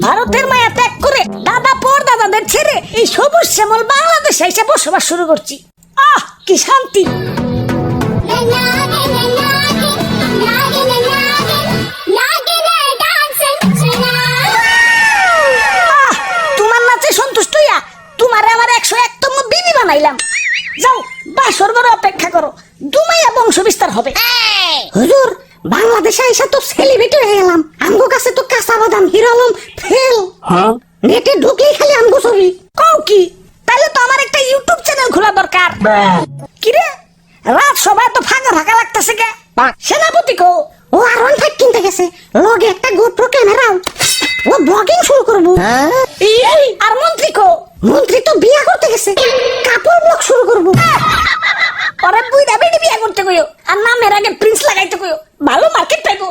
ভারতের মায়া ত্যাগ করে দাদা পর দাদাদের ছেড়ে এই সবুজ শ্যামল বাংলাদেশে এসে বসবাস শুরু করছি। আহ, কি শান্তি। তোমার নাচে সন্তুষ্ট হইয়া তোমারে আমার একশো একতম বিবি বানাইলাম। যাও। অপেক্ষা করো। দুমাইয়া বংশ বিস্তার হবে হুজুর বাংলাদেশে এসে তো সেলিব্রিটি হয়ে গেলাম। আমগো কাছে তো কাঁচা বাদাম হিরো আলম ফেল। নেটে ঢুকলেই খালি আমগো ছবি। কও কি? তাহলে তো আমার একটা ইউটিউব চ্যানেল খোলা দরকার। কিরে? রাত সবাই তো ফাঁকা ফাঁকা লাগতেছে কে? সেনাপতি কো ও আর ওয়ান ফাইভ কিনতে গেছে। লগে একটা গোপ্রো ক্যামেরাও ও ব্লগিং শুরু করব। আর মন্ত্রী কো মন্ত্রী তো বিয়া করতে গেছে। বুইরা বেডি বিয়া করতে কইও। আর নামের আগে প্রিন্স লাগাইতে কইও। ভালো মার্কেট পাইবো।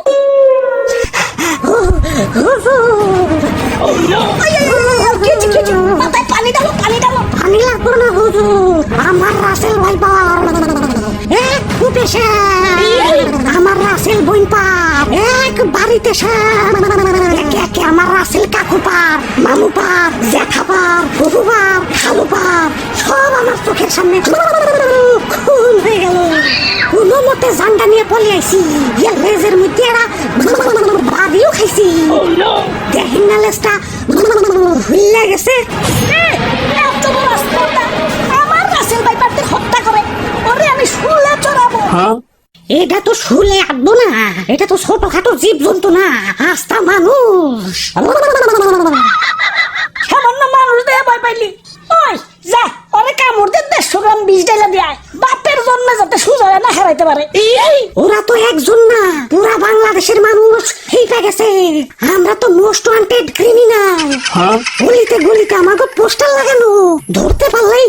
আমার রাসেল ভাই পার। এক ফুটে আমার আমার রাসেল কাকু পার, মামু পার, জ্যাঠা পার, ফুফু পার, খালু পার। সব আমার চোখের সামনে মতে জান্ডা নিয়ে পলে আইছি। ইয়া লেজের মধ্যে এরা বাদিও খাইছি। দেখেন না লেজটা হুইল্লা গেছে। এত বড় রাস্তাটা আমার রাসেল ভাইপারদের হত্যা করে ওরে আমি শুলে চড়াবো এটা তো শুলে আঁকবো না এটা তো ছোটখাটো জীব জন্তু না আস্তা মানুষ। সামান্য মানুষ দেয়া ভয় পাইলি। ওই যা ওরে কামড় দে দেড়শো গ্রাম বিষ ডাইলা দেয় বাপের জন্মে যাতে সুযোগ না হারাইতে পারে। ওরা তো একজন না। পুরা বাংলাদেশের মানুষ হেঁটে গেছে। আমরা তো মোস্ট ওয়ান্টেড ক্রিমিনাল গলিতে গলিতে আমাকে পোস্টার লাগানো। ধরতে পারলেই